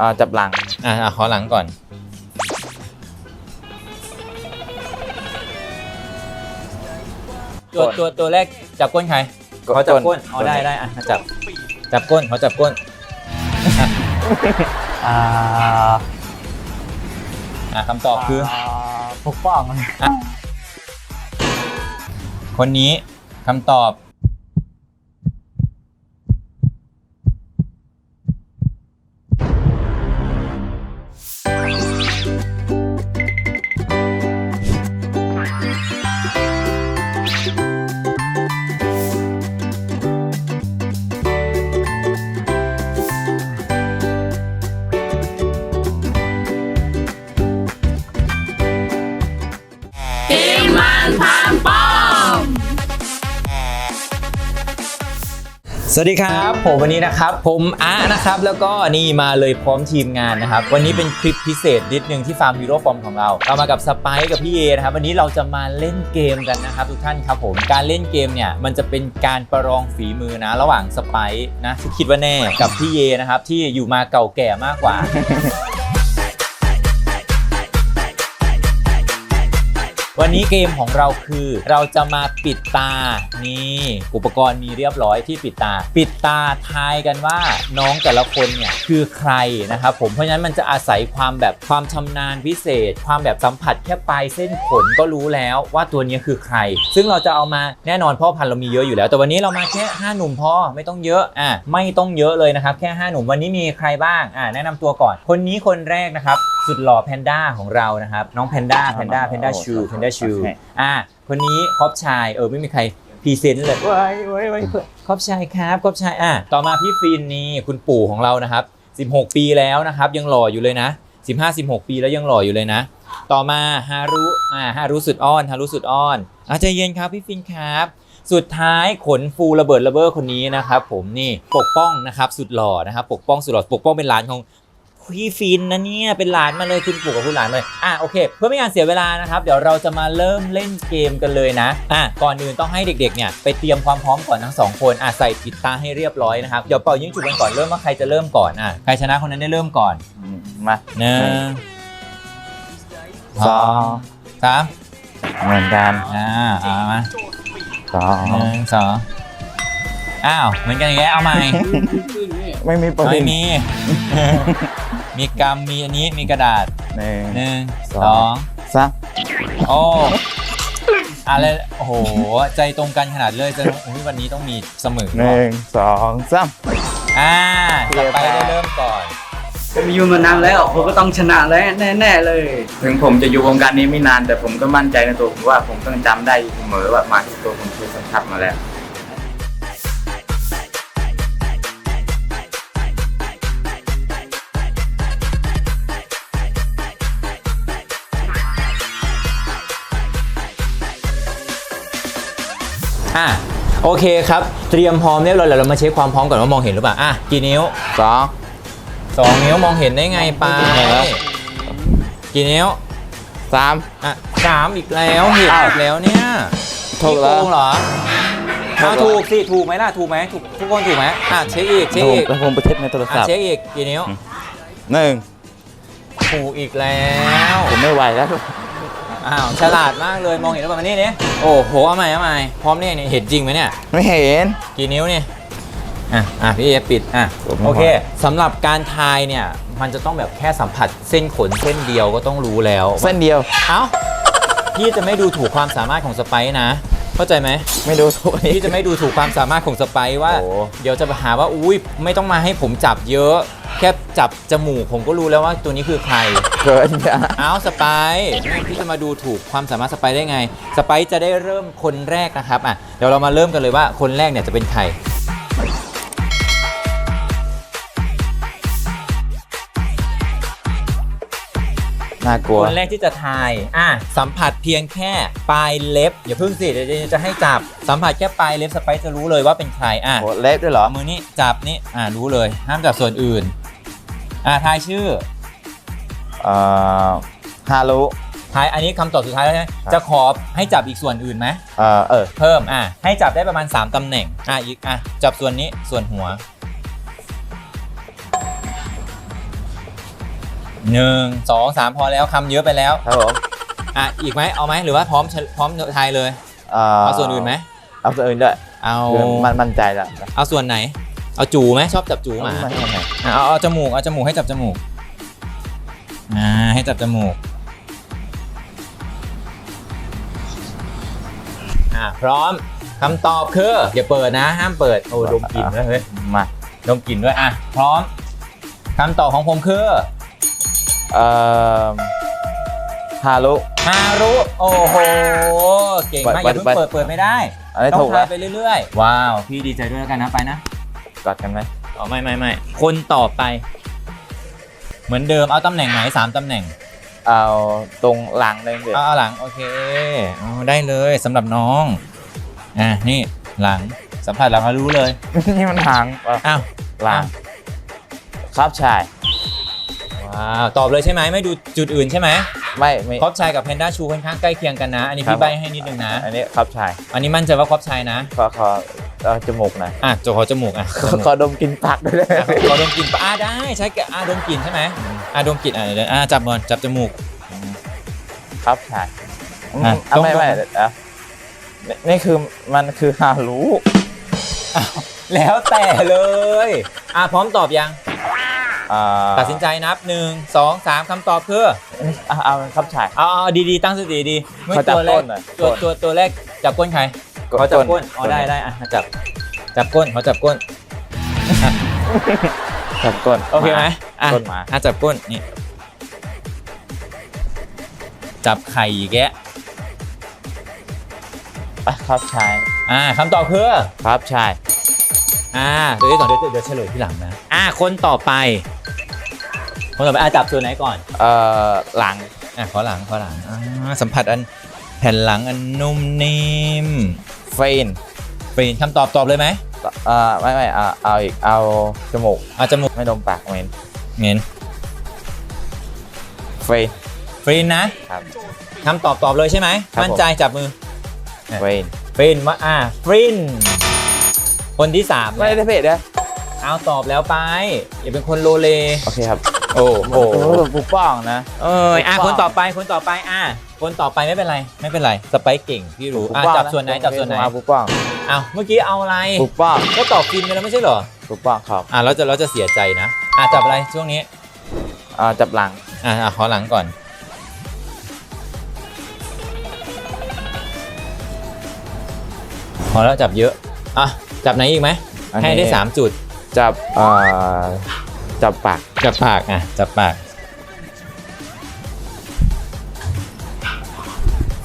อ่าจับหลัง อะอะขอหลังก่อน ตัวตัวตัวแรกจับก้นใครก้นเขาจับก้นก้นเอาได้ได้อะจับจับก้นเขาจับก้นอ่าอะคำตอบคือปกป้องคนนี้คำตอบ สวัสดีครับผมวันนี้นะครับผมอานะครับแล้วก็นี่มาเลยพร้อมทีมงานนะครับ วันนี้เป็นคลิปพิเศษนิดนึงที่ฟาร์มฮีโร่ฟอร์มของเราเรามากับสไปกับพี่เอนะครับวันนี้เราจะมาเล่นเกมกันนะครับทุกท่านครับผมการเล่นเกมเนี่ยมันจะเป็นการประลองฝีมือนะ ระหว่างสไปนะที่คิดว่าแน่กับพี่เอนะครับที่อยู่มาเก่าแก่มากกว่า วันนี้เกมของเราคือเราจะมาปิดตานี่อุปกรณ์มีเรียบร้อยที่ปิดตา ปิดตาทายกันว่าน้องแต่ละคนเนี่ยคือใครนะครับผมเพราะฉะนั้นมันจะอาศัยความแบบความชำนาญพิเศษ ความแบบสัมผัสแค่ปลายเส้นขนก็รู้แล้วว่าตัวนี้คือใคร ซึ่งเราจะเอามาแน่นอนพ่อพันธุ์เรามีเยอะอยู่แล้ว แต่วันนี้เรามาแค่ 5 หนุ่มพ่อไม่ต้องเยอะอะไม่ต้องเยอะเลยนะครับแค่ 5 หนุ่มวันนี้มีใครบ้างอะแนะนำตัวก่อน คนนี้คนแรกนะครับ สุดหล่อแพนด้าของเรานะครับ น้องแพนด้าแพนด้าแพนด้าชูแพนด้าชูอะคนนี้ครอบชายเออไม่มีใครพรีเซนต์เลยว้ายว้ายว้ายครอบชายครับครอบชายอะต่อมาพี่ฟินนี่คุณปู่ของเรานะครับ 16 ปีแล้วนะครับ ยังหล่ออยู่เลยนะ 15 16 ปีแล้วยังหล่ออยู่เลยนะ ต่อมาฮารุอ่าฮารุสุดอ้อนฮารุสุดอ้อนอาใจเย็นครับพี่ฟินครับสุดท้ายขนฟูระเบิดระเบ้อคนนี้นะครับผมนี่ปกป้องนะครับสุดหล่อนะครับปกป้องสุดหล่อปกป้องเป็นหลานของ พี่ฟินนะเนี่ยเป็นหลานมาเลยคุณปู่กับคุณหลานมาเลยอะโอเค เพื่อไม่ให้การเสียเวลานะครับ เดี๋ยวเราจะมาเริ่มเล่นเกมกันเลยนะอะก่อนอื่นต้องให้เด็กๆเนี่ยไปเตรียมความพร้อมก่อนทั้งสองคนอะใส่ปิดตาให้เรียบร้อยนะครับเดี๋ยวเป่ายิงฉุบกันก่อนเริ่มว่าใครจะเริ่มก่อนอะใครชนะคนนั้นได้เริ่มก่อนอืมมาหนึ่งสองสามเหมือนกันอ่าเอามาสองหนึ่งสอง อ้าวเหมือนกันอย่างเงี้ยเอาใหม่ ไม่มีปืนไม่มี มีกำมีอันนี้มีกระดาษหนึ่งหนึ่งสองสองสามโอ้อะไรโอ้โห ใจตรงกันขนาดเลยจะอุ๊ยวันนี้ต้องมีเสมอหนึ่งสองสาม อ่าเรีจะยบไปร้อยได้เริ่มก่อน ผมอยู่มานานแล้วผมก็ต้องชนะแล้วแน่ๆเลย ถึงผมจะอยู่วงการนี้ไม่นานแต่ผมก็มั่นใจในตัวผมว่าผมต้องจำได้เสมอว่ามาที่ตัวผมเคยสัมผัสมาแล้ว อะโอเคครับ เตรียมพร้อมเรียบร้อยแล้วเรามาเช็คความพร้อมก่อนว่ามองเห็นหรือเปล่าอะกี่นิ้วสองสองนิ้วมองเห็นได้ไงไปครับกี่นิ้วสามอะสามอีกแล้วเห็นอีกแล้วเนี่ยถูกแล้วนี่โงเหรอถูกอะแล้วถูกสิถูกไหมล่ะถูกไหมถูกทุกคนถูกไหมอะเช็คอีกเช็คอีกแล้วผมไปเทสในโทรอะศัพท์เช็คอีกกี่นิ้วหนึ่งถูกอีกแล้ว ผมไม่ไหวแล้ว อ้าวฉลาดมากเลยมองเห็นหรือเปล่ามานี่เนี่ยโอ้โหเอาใหม่เอาใหม่พร้อมเนี่ยเนี่ยเห็นจริงไหมเนี่ย ไม่เห็น กี่นิ้วเนี่ยอะอะพี่เอปิดอะผมไม่โอเคไหวสำหรับการทายเนี่ยมันจะต้องแบบแค่สัมผัสเส้นขนเส้นเดียวก็ต้องรู้แล้วเส้นเดียวเอ้าพี่จะไม่ดูถูกความสามารถของสไปซ์นะ เข้าใจไหมไม่ดูตัวนี้พี่จะไม่ดูถูกความสามารถของสไปซ์ว่า โอ้ เดี๋ยวจะหาว่าอุ้ยไม่ต้องมาให้ผมจับเยอะ แค่จับจมูกผมก็รู้แล้วว่าตัวนี้คือใคร เกินจ้ะเอาสไปซ์พี่จะมาดูถูกความสามารถสไปซ์ได้ไง สไปซ์จะได้เริ่มคนแรกนะครับอะเดี๋ยวเรามาเริ่มกันเลยว่าคนแรกเนี่ยจะเป็นใคร น่ากลัว คนแรกที่จะทาย อะ สัมผัสเพียงแค่ปลายเล็บ อย่าเพิ่งสิเดี๋ยวจะให้จับ สัมผัสแค่ปลายเล็บสไปซ์จะรู้เลยว่าเป็นใคร อะโหเล็บด้วยเหรอเอามือนี้จับนี่ อะรู้เลย ห้ามจับส่วนอื่น อะทายชื่อ เอ่อฮารุทายอันนี้คำตอบสุดท้ายแล้วใช่ไหมจะขอให้จับอีกส่วนอื่นไหม เอ่อเออ เพิ่ม อะ ให้จับได้ประมาณ 3ตำแหน่ง อะ อีก อะ จับส่วนนี้ ส่วนหัว หนึ่งสองสามพอแล้วคำเยอะไปแล้ว ครับผมอะ อีกไหมเอาไหมหรือว่าพร้อมพร้อมทายเลยเอ่อเอาส่วนอื่นไหมเอาส่วนอื่นด้วยเอาคือมันมั่นใจแล้วเอาส่วนไหน เอาจูไหมชอบจับจูหมาไม่ไม่ไม่อะเอาเอาจมูกเอาจมูกให้จับจมูกอ่าให้จับจมูกอ่าพร้อมคำตอบคืออย่าเปิดนะ ห้ามเปิดโอ้ดมกลิ่นด้วยเฮ้ยมาดมกลิ่นด้วยอะพร้อมคำตอบของผมคือ เอ่อฮารุ ฮารุ โอ้โห เก่งมากอเปิย่าดเพิ่งเปิดเปิดเปิดไม่ได้ อันนี้ต้อถูงกทาแล้ยว ไปเรื่อยๆ ว้าว พี่ดีใจด้วยแล้วกันนะไปนะ กอดกันไหมอ๋อไม่ไม่ไม่คนต่อไป เหมือนเดิมเอาตำแหน่งไหนสามตำแหน่งเอาตรงหลังเลยเดี๋ยวเอาเอาหลังโอเคเอาได้เลยสำหรับน้องอะนี่หลังสัมผัสหลังเรารู้เลยนี่มันหางเอ่ออ้าวหลัง ครับชาย ว้าวตอบเลยใช่ไหมไม่ดูจุดอื่นใช่ไหมไม่ไม่ครอบชายกับแพนด้าชูค่อนข้างใกล้เคียงกันนะ อันนี้ครัพี่บใบให้นิดนึงนะ อันนี้ครับชาย อันนี้มั่นใจว่าครอบชายนะขอขอเอาจมูกหน่อยอะจขอจมูกอะขอขอดมกลินผักด้วยได้อะไหมขอดมกลิ่นปะอะได้ใช้กับอะดมกลิ่นใช่ไหมอะดมกลิ่นอะเดี๋ยวอะจับก่อนจับจมูก ครับชายอืมอะอะไม่ต้อง ไม่ต้องเดี๋ยวอะนี่นี่คือมันคือฮารุแล้วแต่เลยอะพร้อมตอบยัง อ่าตัดสินใจนับ1 2 3คำตอบคืออะเอาครับชาย เอาเอาดีๆตั้งสติดีเมื่อขอจับตัวแรก้กนหน่อยตัวก้นตัวตัวแรกจับก้นใครเขาจับก้นอ๋อได้ได้อะจับจับก้นเขาจับก้นจับก้นโอเคไหมอะก้นหมาอะจับก้นนี่จับไข่อีกแกะอะครับชายอ่าคำตอบคือครับชาย อ่าเดี๋ยวก่อนเดี๋ยวเดี๋ยวเฉลยที่หลังนะ อ่าคนต่อไป คนต่อไปอะจับส่วนไหนก่อนเอ่อหลังอะขอหลังขอหลังอ่าสัมผัสอันแผ่นหลังอันนุ่มนิ่มเฟนเปลี่ยนคำตอบตอบเลยไหมเอ่อไม่ไม่เอาเอาอีกเอาจมูกเอาจมูกไม่ดมปากเหม็นเงินเฟนฟรีนนะครับ คำตอบตอบเลยใช่ไหมครับ มั่นใจจับมือเฟน ฟรีนว่าอ่าฟรีน คนที่สามไม่ได้เพจนะเอาตอบแล้วไปอย่าเป็นคนโลเล โอเคครับ โอ้โหโอ้โหปุกป้องนะ เอออะถูกต้องคนต่อไปคนต่อไปอะคนต่อไปไม่เป็นไร ไม่เป็นไรสไปค์เก่งพี่รู้อะปุกป้องจับส่วนไหนจับส่วนไหนเอาปุกป้องเอาเมื่อกี้เอาอะไรปุกป้องก็ตอบฟินไปแล้วไม่ใช่เหรอปุกป้องครับอะเราจะเราจะเสียใจนะอะจับอะไรช่วงนี้อ่าจับหลังอะอะขอหลังก่อนพอแล้วจับเยอะ อะจับไหนอีกไหมอันนี้ ให้ได้3จุดจับเอ่อจับปากจับปากอะจับปาก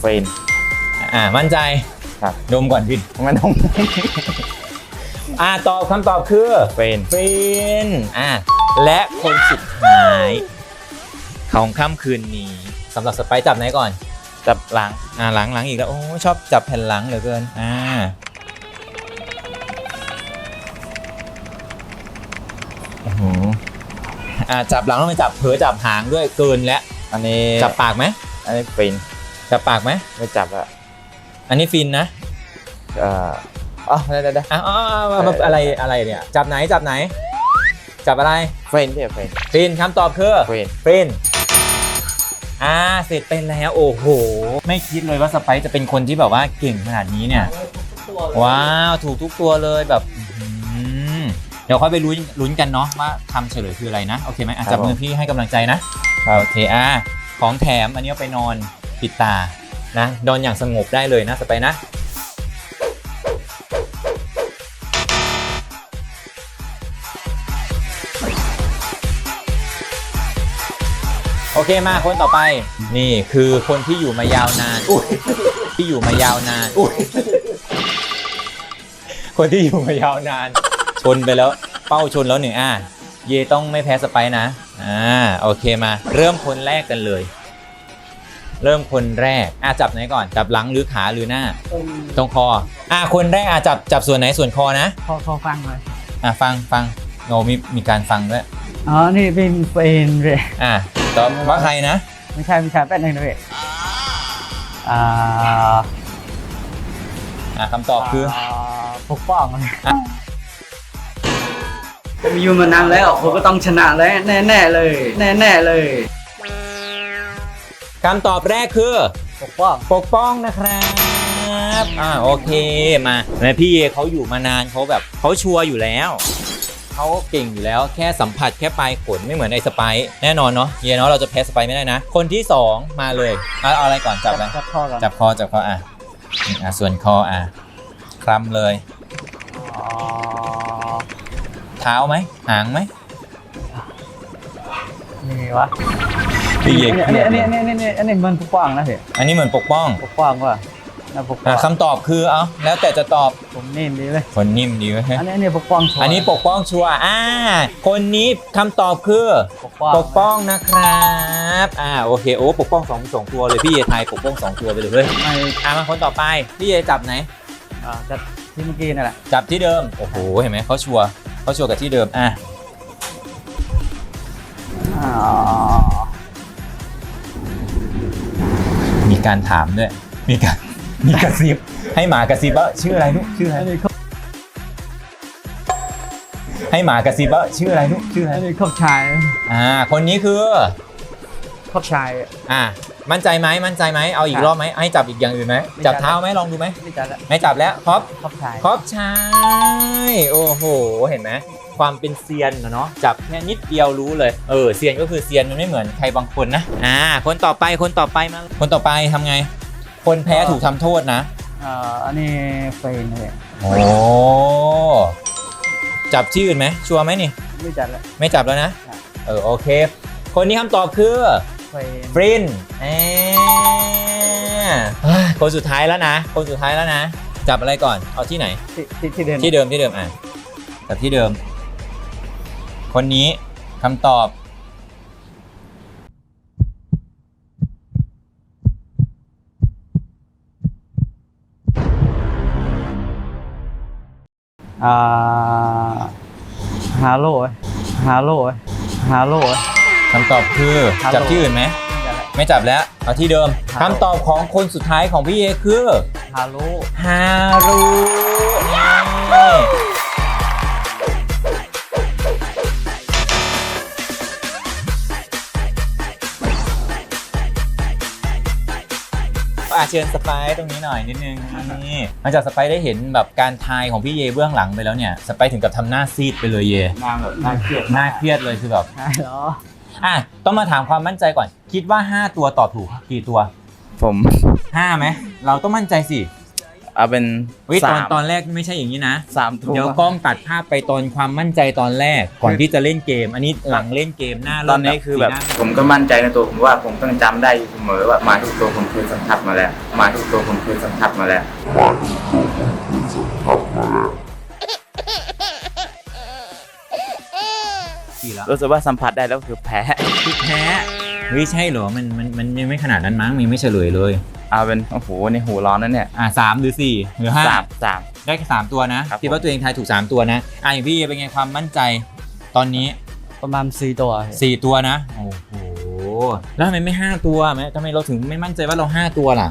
เฟนอะมั่นใจครับ ดมก่อนพี่ไม่ต้องอะตอบคำตอบคือเฟนฟินอะและคนสุดท้าย ของค่ำคืนนี้สำหรับสไปซ์จับไหนก่อน จับหลัง อะหลังหลังอีกแล้วโอ้ชอบจับแผ่นหลังเหลือเกิน อ่า อะจับหลังแล้วไม่จับเผลอจับหางด้วยเกินแล้วอันนี้จับปากไหมอันนี้เฟนจับปากไหมไม่จับอะอันนี้ฟินนะเอ่ออ๋อได้ได้ได้อ้าวอ้าวอ้าวอ้าวอะไรอะไรเนี่ยจับไหนจับไหน จับอะไรเฟนพี่เฟนฟินคำตอบคือเฟนฟินอ่าเสร็จไปแล้วโอ้โห ไม่คิดเลยว่าสไปซ์จะเป็นคนที่แบบว่าเก่งขนาดนี้เนี่ย ว้าว ถูกทุกตัวเลยแบบอื้อหือ เดี๋ยวค่อยไปลุ้นลุ้นกันเนาะว่าคำเฉลยคืออะไรนะโอเคไหมอะจับมือพี่ให้กำลังใจนะโอเคอะของแถมอันนี้เอาไปนอนปิดตานะนอนอย่างสงบได้เลยนะสไปซ์นะ โอเคมาคนต่อไป นี่คือคนที่อยู่มายาวนานอุ๊ยที่อยู่มายาวนานอุ๊ยคนที่อยู่มายาวนานช นไปแล้วเป้าชนแล้วหนึ่งอะเยต้องไม่แพ้สไปซ์นะอ่าโอเคมา เริ่มคนแรกกันเลย เริ่มคนแรกอะจับไหนก่อนจับหลังหรือขาหรือหน้า ตรงคออะคนแรกอะจับจับส่วนไหนส่วนคอนะพอพอฟังเลยอะฟังฟังโนมีมีการฟังด้วยอ๋อ นี่เป็นเป็นเลยอะตอบว่าใครนะ ไม่ใช่ไม่ใช่แป๊บนึงนะเว้ยอ่าอะคำตอบคือปกป้องเลยผ มอยู่มานานแล้วผมก็ต้องชนะแล้วแน่ๆเลย แน่ๆเลย คำตอบแรกคือ ปกป้องปกป้องนะครับอ่าโอเคมาแม่พี่เอเขาอยู่มานานเขาแบบเขาชัวร์อยู่แล้ว เขาเก่งอยู่แล้วแค่สัมผัสแค่ปลายขนไม่เหมือนไอ้สไปซ์แน่นอนเนาะเฮียเนาะเราจะแพ้สไปซ์ไม่ได้นะ คนที่ 2 มาเลยเอาเอาอะไรก่อนจับอะไร จับข้อกันจับคอจับคออะอะส่วนคออะคลำเลย อ๋อเท้าไหมหางไหมนี่วะพี่เออันนี้อันนี้อันนี้อันนี้อันนี้มันปกป้องนะพี่อันนี้เหมือนปกป้องปกป้องว่ะนะปกป้ออะงคำตอบคือเอาแล้วแต่จะตอบผมนิ่มดีเลยคนนิ่มดีไหมอันนี้อันนี้ปกป้องชัวร์อันนี้ปกป้องชัวร์อ่าคนนี้คำตอบคือปกป้องปกป้องนะครับอ่าโอเคโอ้ปกป้องสองสองตัวเลยพี่เอไทยปกป้องสองตัวไปเลยเฮ้ยไม่อ่ามาคนต่อไปพี่เอจับไหนอ่าจับที่เมื่อกี้นั่นแหละจับที่เดิมโอ้โหเห็นไหมเขาชัวร์ เขาชัวร์กับที่เดิม อะอ๋อมีการถามด้วย มีการมีกระซิบ ให้หมากระซิบว่าชื่ออะไรลูกชื่ออะไรอันนี้ครบให้หมากระซิบว่าชื่ออะไรลูกชื่ออะไรอันนี้ครบชาย อ่า คนนี้คือครบชาย อ่า มั่นใจไหมมั่นใจไหมเอาอีกครับรอบไหมให้จับอีกอย่างอื่นไหมไม่จับจับเท้าไหมลองดูไหมไม่จับแล้วไม่จับแล้วครับครบชายครอบชายโอ้โหเห็นไหมความเป็นเซียนนะเนาะจับแค่นิดเดียวรู้เลยเออเซียนก็คือเซียนมันไม่เหมือนใครบางคนนะอ่าคนต่อไปคนต่อไปมาคนต่อไปทำไง คนแพ้ถูกทำโทษนะอ่าอันนี้เฟรนเลยโอ้จับชื่ออื่นไหมชัวร์ไหมนี่ ไม่จับแล้วไม่จับแล้วนะครับเออโอเค คนนี้คำตอบคือเฟรนฟรินแอเฮ้ยคนสุดท้ายแล้วนะ คนสุดท้ายแล้วนะ จับอะไรก่อน เอาที่ไหน ที่ที่ที่เดินที่เดิมที่เดิมอะจับที่เดิม คนนี้คำตอบ อ่า ฮาโลฮาโลฮาโล คำตอบคือฮัลโหล จับที่อื่นไหมไม่จับแล้วไม่จับแล้วเอาที่เดิมฮัลโหลคำตอบของคนสุดท้ายของพี่เอคือฮาโลฮารุนี่อาเชิญสไปซ์ตรงนี้หน่อยนิดนึงนี่หลังจากสไปซ์ได้เห็นแบบการทายของพี่เยเบื้องหลังไปแล้วเนี่ยสไปซ์ถึงกับทำหน้าซีดไปเลยเย นางแบบน่าเครียดหน้าเครียดเลยคือแบบ ใช่เหรอ อะต้องมาถามความมั่นใจก่อน คิดว่า 5 ตัวตอบถูกกี่ตัวผม5ไหมเราต้องมั่นใจสิเอาเป็นเฮ้ยตสาอนมตอนแรกไม่ใช่อย่างนี้นะ สามทุ่มเดี๋ยวกล้องตัดภาพไปตอนความมั่นใจตอนแรกก่อนที่จะเล่นเกม อันนี้หลังเล่นเกมหน้าตเริ่อนมนี้คือแบบ สีหน้าผมก็มั่นใจในตัวผมว่าผมต้องจำได้อยู่เสมอว่ามาทุกตัวผมเคยสัมผัสมาแล้วมาทุกตัวผมเคยสัมผัสมาแล้ว สี่แล้วรู้สึกว่าสัมผัสได้แล้วคือแพ้พี่แพ้เฮ้ยใช่เหรอมันมันมันยังไม่ขนาดนั้นมั้งมันยังไม่เฉลยเลยเอาเป็นโอ้โหในหูร้อนนั่นเนี่ยอะสามหรือสี่หรือห้าสามสามได้แค่สามตัวนะครับคิดว่าผมตัวเองทายถูกสามตัวนะอะอย่างพี่เป็นไงความมั่นใจตอนนี้ประมาณสี่ตัวสี่ตัวนะโอ้โหแล้วทำไมไม่ห้าตัวไหมทำไมเราถึงไม่มั่นใจว่าเราห้าตัวล่ะ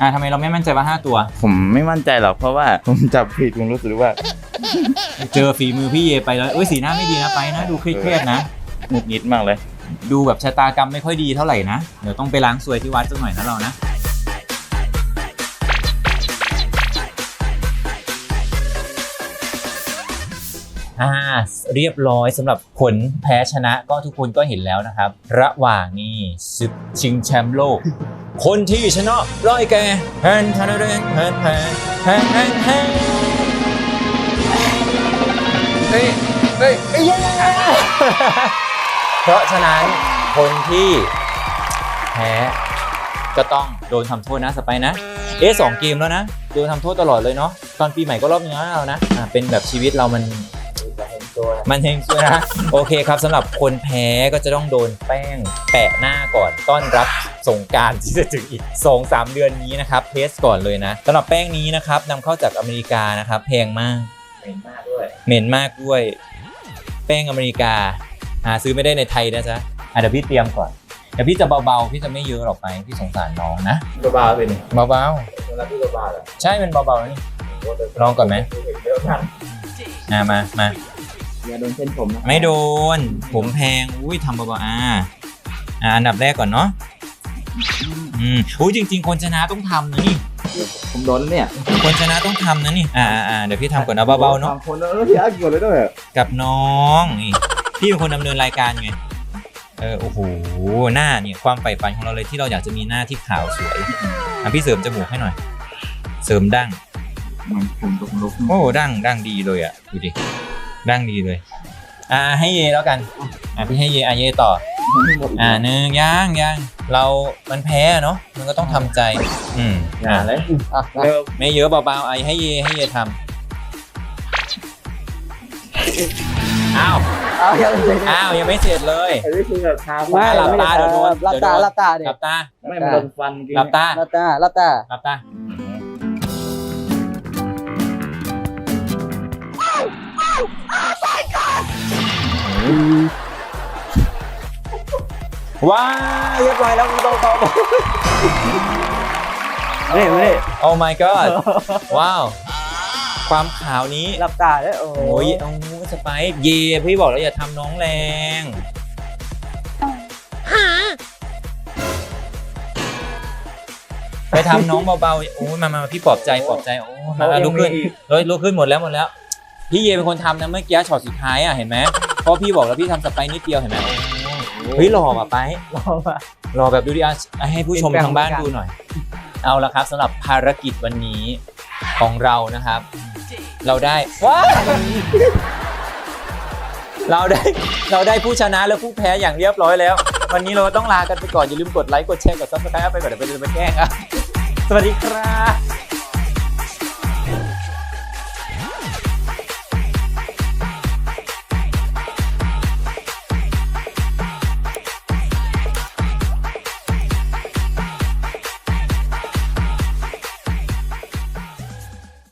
อ่าทำไมเราไม่มั่นใจว่าห้าตัว ผมไม่มั่นใจหรอกเพราะว่าผมจับผิดผมรู้สึกว่า เจอฝีมือพี่เยไปแล้วเอ้ยสีหน้าไม่ดีนะไปนะ ดูเครียดๆนะ หงุดหงิดมากเลย ดูแบบชะตากรรมไม่ค่อยดีเท่าไหร่นะ เดี๋ยวต้องไปล้างซวยที่วัดสักหน่อยนะเรานะ อ่าเรียบร้อยสำหรับผลแพ้ชนะก็ทุกคนก็เห็นแล้วนะครับ ระหว่างนี้ศึกชิงแชมป์โลก คนที่ชนะร้อยแกแฮนแฮนแฮนแฮนแฮนแฮนแเฮ้ยเฮ้ยเฮ้ยเพราะฉะนั้นคนที่แพ้ก็ต้องโดนทำโทษนะสไปนะ เอ๊ะสองเกมแล้วนะ โดนทำโทษตลอดเลยเนาะตอนปีใหม่ก็รอบนึงแล้วเรานะอ่าเป็นแบบชีวิตเรามันมันเฮงซวยนะ โอเคครับสำหรับคนแพ้ก็จะต้องโดนแป้งแปะหน้าก่อนต้อนรับสงการที่จะถึงอีก 2-3 เดือนนี้นะครับเทสก่อนเลยนะสำหรับแป้งนี้นะครับนำเข้าจากอเมริกานะครับแพงมาก เหม็นมากด้วย เหม็นมากด้วย แป้งอเมริกา หาซื้อไม่ได้ในไทยนะจ๊ะอะเดี๋ยวพี่เตรียมก่อน เดี๋ยวพี่จะเบาๆ พี่จะไม่เยอะหรอกไป พี่สงสารน้องนะตัวบาเป็นเบาเวลาที่ตัวบาอะๆ ใช่เป็นเบาๆนะนี่ ลองก่อนไหมเยอะมากอะมามาเยอย่าโดนเส้นผมนะไม่โดน ผมแพง อุ้ยทำเบาๆอ่าอ่าอันดับแรกก่อนเนาะ อืมอุ้ยจริง ๆ คนชนะต้องทำนะนี่ ผมโดนแล้วเนี่ยคนชนะต้องทำนะนี่ อ่าอ่าอ่าเดี๋ยวพี่ทำก่อนนะเบาๆเนาะสมคนแล้วพี่อาร์ตกดเลยด้วยกับน้องนี่พี่เป็นคนดำเนินรายการไง เออโอ้โหหน้าเนี่ยความใฝ่ฝันของเราเลยที่เราอยากจะมีหน้าที่ขาวสวยอะพี่เสริมจมูกให้หน่อย เสริมดั้งมันผมตกลุกโอ้ดั้งดั้งดีเลยอะดูดิดั้งดีเลย อ่าให้เยแล้วกัน อะพี่ให้เยอะเยต่อ หมดอ่าหนึ่งย่างย่างเรา มันแพ้อะเนาะ มันก็ต้องทำใจ อืมอย่าอะเลยอะเริ่มไม่เยอะเบาๆไอ้ให้เยให้เยทำอ้าว เอายังไม่อ้าว ยังไม่เสร็จเลย อันนี้คือแบบทาไม่หลับตาเดี๋ยวโดนหลับตาเดี๋ยวโดน หลับตาเดี๋หยลัวบตา ไม่มันโดนฟันกินหลับตา หลับตาหลับตาหลับตา ว้าวเรียบร้อยแล้วเบาๆไม่ได้ไม่ได้โอ้ my god ว้าว ความขาวนี้ หลับตาได้โอ้โอ้ยโอ้สไปซ์เย่พี่บอกแล้วอย่าทำน้องแรงไปทำน้องเบาๆ โอ้ยมามาพี่ปลอบใจปลอบใจ โอ้มามาลุกขึ้นเฮ้ยลุกขึ้นหมดแล้วหมดแล้ว พี่เยเป็นคนทำนะเมื่อกี้ช็อตสุดท้ายอะเห็นไหมเพราะพี่บอกแล้วพี่ทำสไปซ์นิดเดียวเห็นไหมโอ้ เฮ้ยหล่ออะไปรอมารอแบบดูดิอะให้ผู้ชมเป็นแปลงทางบ้านเหมือนกันดูหน่อย เอาละครับสำหรับภารกิจวันนี้ของเรานะครับ เราได้ว้ายเราได้เราได้ผู้ชนะและผู้แพ้อย่างเรียบร้อยแล้ว วันนี้เราต้องลากันไปก่อนอย่าลืมกดไลค์กดแชร์กดซับสไครต์ไปก่อนเดี๋ยวไปเดินไปแกล้งครับสวัสดีครับ